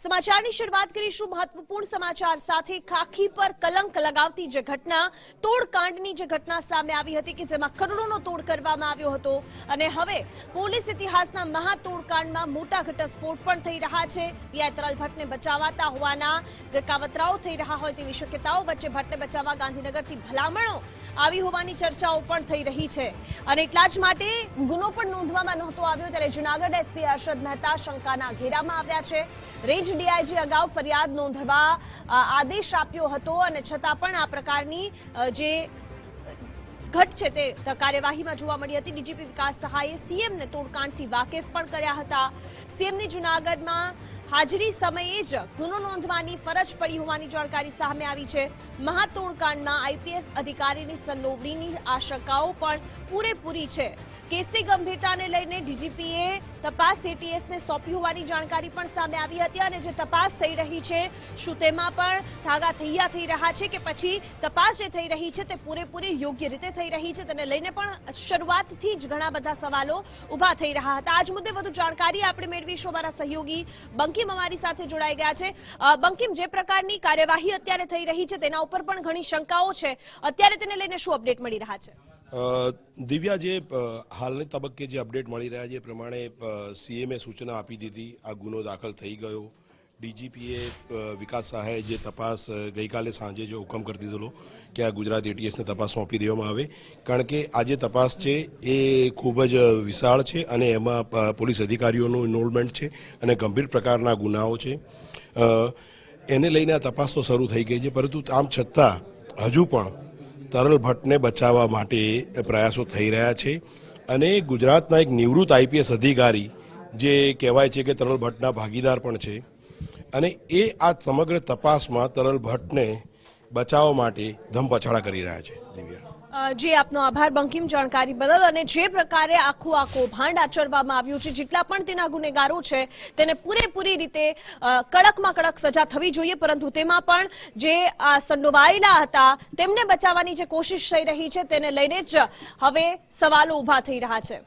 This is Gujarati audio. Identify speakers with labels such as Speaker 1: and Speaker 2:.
Speaker 1: સમાચારની શરૂઆત કરીશું મહત્વપૂર્ણ સમાચાર સાથે. ખાખી પર કલંક લગાવતી જે ઘટના, તોડકાંડની જે ઘટના સામે આવી હતી કે જેમાં કરોડોનો તોડ કરવામાં આવ્યો હતો. અને હવે પોલીસ ઇતિહાસના મહાતોડકાંડમાં મોટા ઘટસ્ફોટ પણ થઈ રહ્યા છે. યાત્રાલ ભટ્ટને બચાવાતા હોવાના જે કાવતરાઓ થઈ રહ્યા હોય તેવી શક્યતાઓ વચ્ચે ભટ્ટને બચાવવા ગાંધીનગરથી ભલામણો આવી હોવાની ચર્ચાઓ પણ થઈ રહી છે. અને એટલા જ માટે ગુનો પણ નોંધવામાં નહોતો આવ્યો, ત્યારે જુનાગઢ એસપી હર્ષદ મહેતા શંકાના ઘેરામાં આવ્યા છે. રેન્જ ડીઆઈજી અગાઉ ફરિયાદ નોંધવા આદેશ આપ્યો હતો અને છતાં પણ આ પ્રકારની જે ઘટ છે તે કાર્યવાહીમાં જોવા મળી હતી. ડીજીપી વિકાસ સહાયે સીએમને તોડકાંડથી વાકેફ પણ કર્યા હતા. સીએમની જુનાગઢમાં હાજરી સમયે જ ગુનો નોંધવાની ફરજ પડી હોવાની જાણકારી સામે આવી છે. મહાતોડકાંડમાં આઈપીએસ અધિકારીની સંડોવણીની આશંકાઓ પણ પૂરેપૂરી છે. કેસની ગંભીરતાને લઈને ડીજીપીએ તપાસ એટીએસને સોંપી હોવાની જાણકારી પણ સામે આવી હતી અને જે તપાસ થઈ રહી છે શું તેમાં પણ ધાગા થૈયા થઈ રહ્યા છે કે પછી તપાસ જે થઈ રહી છે તે પૂરેપૂરી યોગ્ય રીતે થઈ રહી છે તેને લઈને પણ શરૂઆતથી જ ઘણા બધા સવાલો ઊભા થઈ રહ્યા હતા. આજ મુદ્દે વધુ જાણકારી આપણે મેળવીશું અમારા સહયોગી બંકિમ અમારી સાથે જોડાઈ ગયા છે. બંકિમ, જે પ્રકારની કાર્યવાહી અત્યારે થઈ રહી છે, તેના ઉપર પણ ઘણી શંકાઓ છે. અત્યારે તેને લઈને શું અપડેટ મળી રહ્યા છે?
Speaker 2: દિવ્યા, જે હાલની તબક્કે જે અપડેટ મળી રહ્યા છે, એ પ્રમાણે સીએમએ સૂચના આપી દીધી. આ ગુનો દાખલ થઈ ગયો. ડીજીપીએ વિકાસ સહાયે જે તપાસ ગઈકાલે સાંજે જે હુકમ કરી દીધેલો કે આ ગુજરાત એટીએસને તપાસ સોંપી દેવામાં આવે. કારણ કે આ જે તપાસ છે એ ખૂબ જ વિશાળ છે અને એમાં પોલીસ અધિકારીઓનું ઇન્વોલ્વમેન્ટ છે અને ગંભીર પ્રકારના ગુનાઓ છે. એને લઈને આ તપાસ તો શરૂ થઈ ગઈ છે, પરંતુ આમ છતાં હજુ પણ તરલ ભટ્ટને બચાવવા માટે પ્રયાસો થઈ રહ્યા છે. અને ગુજરાતના એક નિવૃત્ત આઈપીએસ અધિકારી જે કહેવાય છે કે તરલ ભટ્ટના ભાગીદાર પણ છે અને એ આ સમગ્ર તપાસમાં તરલ ભટ્ટને બચાવવા માટે ધમપછાડા કરી રહ્યા છે. દિવ્યા.
Speaker 1: જે, આપનો આભાર, બંકિમ જાણકારી બદલ. અને જે પ્રકારે આખું આ કૌભાંડ આચરવામાં આવ્યું છે, જેટલા પણ તેના ગુનેગારો છે, તેને પૂરેપૂરી રીતે કડકમાં કડક સજા થવી જોઈએ, પરંતુ તેમાં પણ જે આ સંડોવાયેલા હતા, તેમને બચાવવાની જે કોશિશ થઈ રહી છે, તેને લઈને જ હવે સવાલો ઊભા થઈ રહ્યા છે.